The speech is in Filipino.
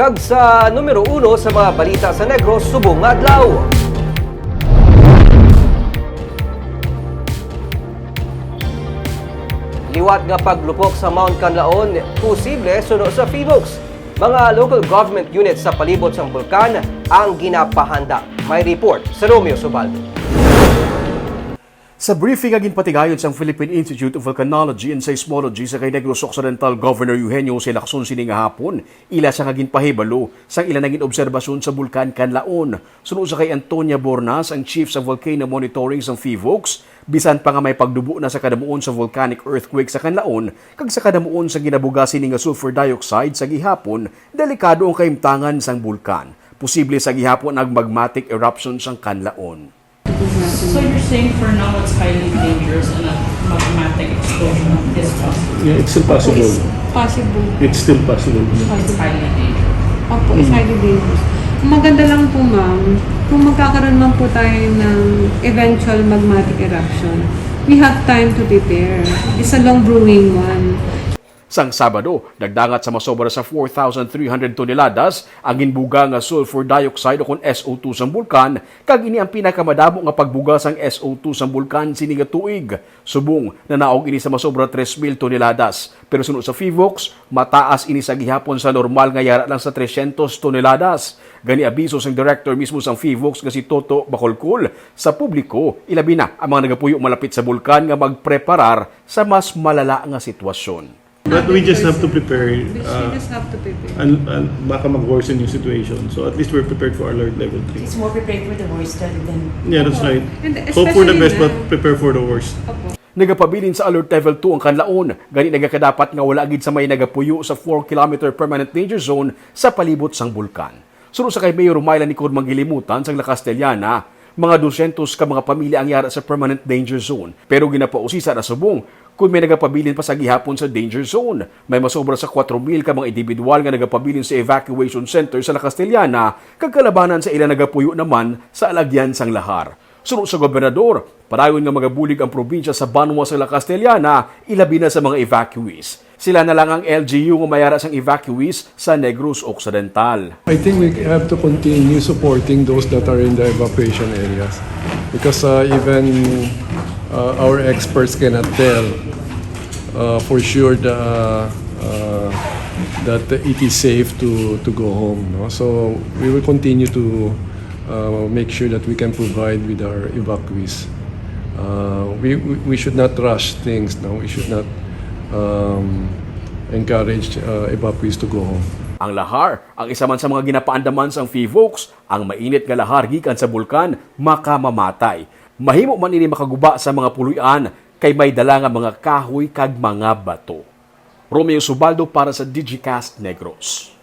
Kag sa numero uno sa mga balita sa Negros, subong adlaw. Liwat nga paglupok sa Mount Canlaon, posible suno sa Phoenix. Mga local government units sa palibot sa bulkan ang ginapahanda. May report sa Romeo Subaldo. Sa briefing aging patigayon sa Philippine Institute of Volcanology and Seismology sa kay Negros Occidental Governor Eugenio C. Lacson sini nga hapon, ila sa aging pahibalo sa ilan naging obserbasyon sa bulkan Canlaon. Sunod sa kay Antonia Bornas, ang Chief sa Volcano Monitoring sa FIVOX, bisan pa nga may pagdubo na sa kadamuon sa volcanic earthquake sa Canlaon, kag sa kadamuon sa ginabuga sini nga sulfur dioxide sa gihapon, delikado ang kaimtangan sang bulkan. Posible sa gihapon ang magmatic eruption sang Canlaon. So you're saying for now it's highly dangerous and a magmatic explosion is possible? Yeah, it's still possible. Possible. It's still possible. It's highly dangerous. Opo, it's highly dangerous. Ang Maganda lang po ma'am, kung magkakaroon man po tayo ng eventual magmatic eruption, we have time to prepare. It's a long brewing one. Sang Sabado, nagdangat sa masobra sa 4,300 toneladas ang ginbuga nga sulfur dioxide o kon SO2 sa bulkan, kag ini ang pinakamadamo nga pagbuga sang SO2 sa bulkan sini nga tuig. Subong na naog ini sa masobra 3,000 toneladas. Pero sunod sa FIVOX, mataas ini sa gihapon sa normal nga yara lang sa 300 toneladas. Gani abiso sang director mismo sang FIVOX nga si Toto Bacolcol sa publiko, ilabi na ang mga nagapuyo malapit sa bulkan nga magpreparar sa mas malala nga sitwasyon. But we just have to prepare. We Uh, just have to prepare. and, and baka mag-worsen yung situation. So at least we're prepared for alert level 3. It's more prepared for the worst rather than Yeah, that's right. And Hope for the best but prepare for the worst. Opo. Nagapabilin sa Alert Level 2 ang kanlaon. Gani nagakadapat nga wala gid sa may nagapuyo sa 4 km permanent danger zone sa palibot sang bulkan. Sunod sa kay Mayor Myla ni Kurmang Gilimutan sa La Castellana, mga 200 ka mga pamilya ang yara sa permanent danger zone. Pero ginapausisa na subong kung may nagapabilin pa sa gihapon sa danger zone. May masobra sa 4,000 ka mga individual nga nagapabilin sa evacuation center sa La Castellana, kagkalabanan sa ilang nagapuyo naman sa alagyan sang lahar. Sunod sa gobernador, padayon nga magabulig ang probinsya sa Banwa sa La Castellana, ilabi na sa mga evacuees. Sila na lang ang LGU nga mayara sang evacuees sa Negros Occidental. I think we have to continue supporting those that are in the evacuation areas because uh, even uh, our experts cannot tell uh, for sure the, uh, that it is safe to, to go home. No? So we will continue to uh, make sure that we can provide with our evacuees. Uh, we we should not rush things. No? We should not um, encourage uh, evacuees to go home. Ang lahar, ang isa man sa mga ginapaandaman sang FIVOX, ang mainit nga lahar gikan sa bulkan, makamamatay. Mahimo man ini makaguba sa mga puluyan kay may dala nga mga kahoy kag mga bato. Romeo Subaldo para sa Digicast Negros.